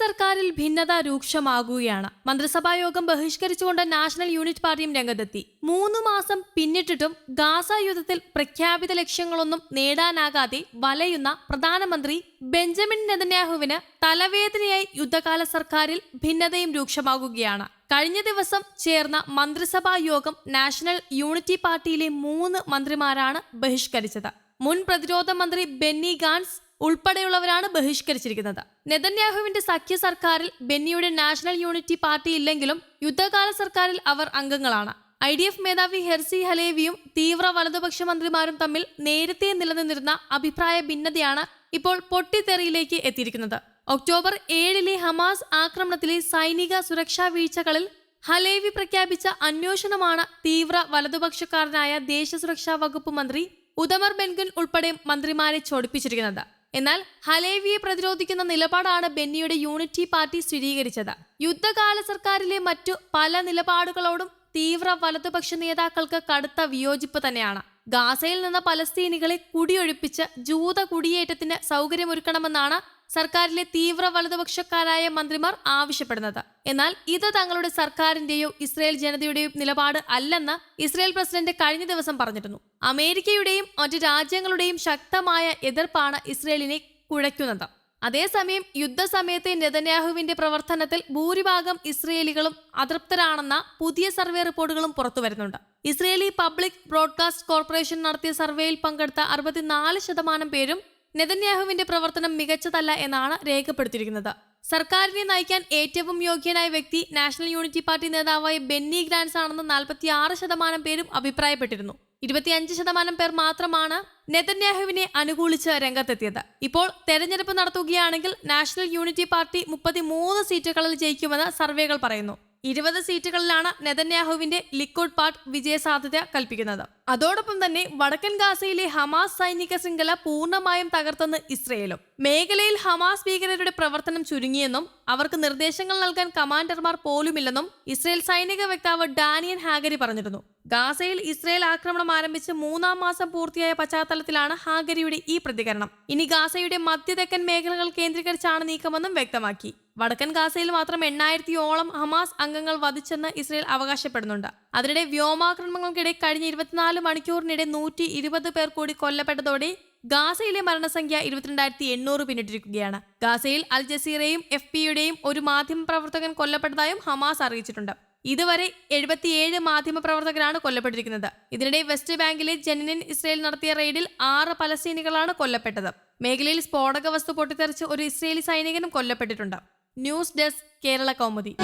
സർക്കാരിൽ ഭിന്നത രൂക്ഷമാകുകയാണ്. മന്ത്രിസഭാ യോഗം ബഹിഷ്കരിച്ചുകൊണ്ട് നാഷണൽ യൂണിറ്റ് പാർട്ടിയും രംഗത്തെത്തി. മൂന്ന് മാസം പിന്നിട്ടിട്ടും ഗാസ യുദ്ധത്തിൽ പ്രഖ്യാപിത ലക്ഷ്യങ്ങളൊന്നും നേടാനാകാതെ വലയുന്ന പ്രധാനമന്ത്രി ബെഞ്ചമിൻ നെതന്യാഹുവിന് തലവേദനയായി യുദ്ധകാല സർക്കാരിൽ ഭിന്നതയും രൂക്ഷമാകുകയാണ്. കഴിഞ്ഞ ദിവസം ചേർന്ന മന്ത്രിസഭാ യോഗം നാഷണൽ യൂണിറ്റി പാർട്ടിയിലെ മൂന്ന് മന്ത്രിമാരാണ് ബഹിഷ്കരിച്ചത്. മുൻ പ്രതിരോധ മന്ത്രി ബെന്നി ഗാൻസ് ഉൾപ്പെടെയുള്ളവരാണ് ബഹിഷ്കരിച്ചിരിക്കുന്നത്. നെതന്യാഹുവിന്റെ സഖ്യ സർക്കാരിൽ ബെന്നിയുടെ നാഷണൽ യൂണിറ്റി പാർട്ടി ഇല്ലെങ്കിലും യുദ്ധകാല സർക്കാരിൽ അവർ അംഗങ്ങളാണ്. ഐ ഡി എഫ് മേധാവി ഹെർസി ഹലേവിയും തീവ്ര വലതുപക്ഷ മന്ത്രിമാരും തമ്മിൽ നേരത്തെ നിലനിന്നിരുന്ന അഭിപ്രായ ഭിന്നതയാണ് ഇപ്പോൾ പൊട്ടിത്തെറിയിലേക്ക് എത്തിയിരിക്കുന്നത്. ഒക്ടോബർ ഏഴിലെ ഹമാസ് ആക്രമണത്തിലെ സൈനിക സുരക്ഷാ വീഴ്ചകളിൽ ഹലേവി പ്രഖ്യാപിച്ച അന്വേഷണമാണ് തീവ്ര വലതുപക്ഷക്കാരനായ ദേശസുരക്ഷാ വകുപ്പ് മന്ത്രി ഉദമർ ബെൻഗുൻ ഉൾപ്പെടെ മന്ത്രിമാരെ ചോടിപ്പിച്ചിരിക്കുന്നത്. എന്നാൽ ഹലേവിയെ പ്രതിരോധിക്കുന്ന നിലപാടാണ് ബെന്നിയുടെ യൂണിറ്റി പാർട്ടി സ്ഥിരീകരിച്ചത്. യുദ്ധകാല സർക്കാരിലെ മറ്റു പല നിലപാടുകളോടും തീവ്ര വലതുപക്ഷ നേതാക്കൾക്ക് കടുത്ത വിയോജിപ്പ് തന്നെയാണ്. ഗാസയിൽ നിന്ന് പലസ്തീനികളെ കുടിയൊഴിപ്പിച്ച് ജൂത കുടിയേറ്റത്തിന് സൗകര്യമൊരുക്കണമെന്നാണ് സർക്കാരിലെ തീവ്ര വലതുപക്ഷക്കാരായ മന്ത്രിമാർ ആവശ്യപ്പെടുന്നത്. എന്നാൽ ഇത് തങ്ങളുടെ സർക്കാരിന്റെയോ ഇസ്രായേൽ ജനതയുടെയോ നിലപാട് അല്ലെന്ന് ഇസ്രായേൽ പ്രസിഡന്റ് കഴിഞ്ഞ ദിവസം പറഞ്ഞിരുന്നു. അമേരിക്കയുടെയും മറ്റ് രാജ്യങ്ങളുടെയും ശക്തമായ എതിർപ്പാണ് ഇസ്രയേലിനെ കുഴയ്ക്കുന്നത്. അതേസമയം യുദ്ധസമയത്തെ നെതന്യാഹുവിന്റെ പ്രവർത്തനത്തിൽ ഭൂരിഭാഗം ഇസ്രയേലികളും അതൃപ്തരാണെന്ന പുതിയ സർവേ റിപ്പോർട്ടുകളും പുറത്തുവരുന്നുണ്ട്. ഇസ്രയേലി പബ്ലിക് ബ്രോഡ്കാസ്റ്റ് കോർപ്പറേഷൻ നടത്തിയ സർവേയിൽ പങ്കെടുത്ത അറുപത്തിനാല് ശതമാനം പേരും നെതന്യാഹുവിന്റെ പ്രവർത്തനം മികച്ചതല്ല എന്നാണ് രേഖപ്പെടുത്തിയിരിക്കുന്നത്. സർക്കാരിനെ നയിക്കാൻ ഏറ്റവും യോഗ്യനായ വ്യക്തി നാഷണൽ യൂണിറ്റി പാർട്ടി നേതാവായ ബെന്നി ഗ്രാൻസ് ആണെന്ന് നാൽപ്പത്തി ആറ് ശതമാനം പേരും അഭിപ്രായപ്പെട്ടിരുന്നു. ഇരുപത്തിയഞ്ച് ശതമാനം പേർ മാത്രമാണ് നെതന്യാഹുവിനെ അനുകൂലിച്ച് രംഗത്തെത്തിയത്. ഇപ്പോൾ തെരഞ്ഞെടുപ്പ് നടത്തുകയാണെങ്കിൽ നാഷണൽ യൂണിറ്റി പാർട്ടി മുപ്പത്തിമൂന്ന് സീറ്റുകളിൽ ജയിക്കുമെന്ന് സർവേകൾ പറയുന്നു. ഇരുപത് സീറ്റുകളിലാണ് നെതന്യാഹുവിന്റെ ലിക്വിഡ് പാർട്ട് വിജയസാധ്യത കൽപ്പിക്കുന്നത്. അതോടൊപ്പം തന്നെ വടക്കൻ ഗാസയിലെ ഹമാസ് സൈനിക ശൃംഖല പൂർണമായും തകർത്തെന്ന് ഇസ്രയേലും. മേഖലയിൽ ഹമാസ് ഭീകരരുടെ പ്രവർത്തനം ചുരുങ്ങിയെന്നും അവർക്ക് നിർദ്ദേശങ്ങൾ നൽകാൻ കമാൻഡർമാർ പോലുമില്ലെന്നും ഇസ്രയേൽ സൈനിക വക്താവ് ഡാനിയൻ ഹാഗരി പറഞ്ഞിരുന്നു. ഗാസയിൽ ഇസ്രയേൽ ആക്രമണം ആരംഭിച്ച് മൂന്നാം മാസം പൂർത്തിയായ പശ്ചാത്തലത്തിലാണ് ഹാഗരിയുടെ ഈ പ്രതികരണം. ഇനി ഗാസയുടെ മധ്യതെക്കൻ മേഖലകൾ കേന്ദ്രീകരിച്ചാണ് നീക്കമെന്നും വ്യക്തമാക്കി. വടക്കൻ ഗാസയിൽ മാത്രം എണ്ണായിരത്തിയോളം ഹമാസ് അംഗങ്ങൾ വധിച്ചെന്ന് ഇസ്രയേൽ അവകാശപ്പെടുന്നുണ്ട്. അതിനിടെ വ്യോമാക്രമണങ്ങൾക്കിടെ കഴിഞ്ഞ ഇരുപത്തിനാല് ഇരുപത്തിനാല് മണിക്കൂറിനിടെ നൂറ്റി ഇരുപത് പേർ കൂടി കൊല്ലപ്പെട്ടതോടെ ഗാസയിലെ മരണസംഖ്യ ഇരുപത്തിരണ്ടായിരത്തി എണ്ണൂറ് പിന്നിട്ടിരിക്കുകയാണ്. ഗാസയിൽ അൽ ജസീറയും എഫ് പിയുടെയും ഒരു മാധ്യമപ്രവർത്തകൻ കൊല്ലപ്പെട്ടതായും ഹമാസ് അറിയിച്ചിട്ടുണ്ട്. ഇതുവരെ എഴുപത്തിയേഴ് മാധ്യമപ്രവർത്തകരാണ് കൊല്ലപ്പെട്ടിരിക്കുന്നത്. ഇതിനിടെ വെസ്റ്റ് ബാങ്കിലെ ജനനിൻ ഇസ്രയേൽ നടത്തിയ റെയ്ഡിൽ ആറ് പലസ്തീനികളാണ് കൊല്ലപ്പെട്ടത്. മേഖലയിൽ സ്ഫോടക വസ്തു പൊട്ടിത്തെറിച്ച് ഒരു ഇസ്രയേലി സൈനികനും കൊല്ലപ്പെട്ടിട്ടുണ്ട്. News desk Kerala Kaumudi.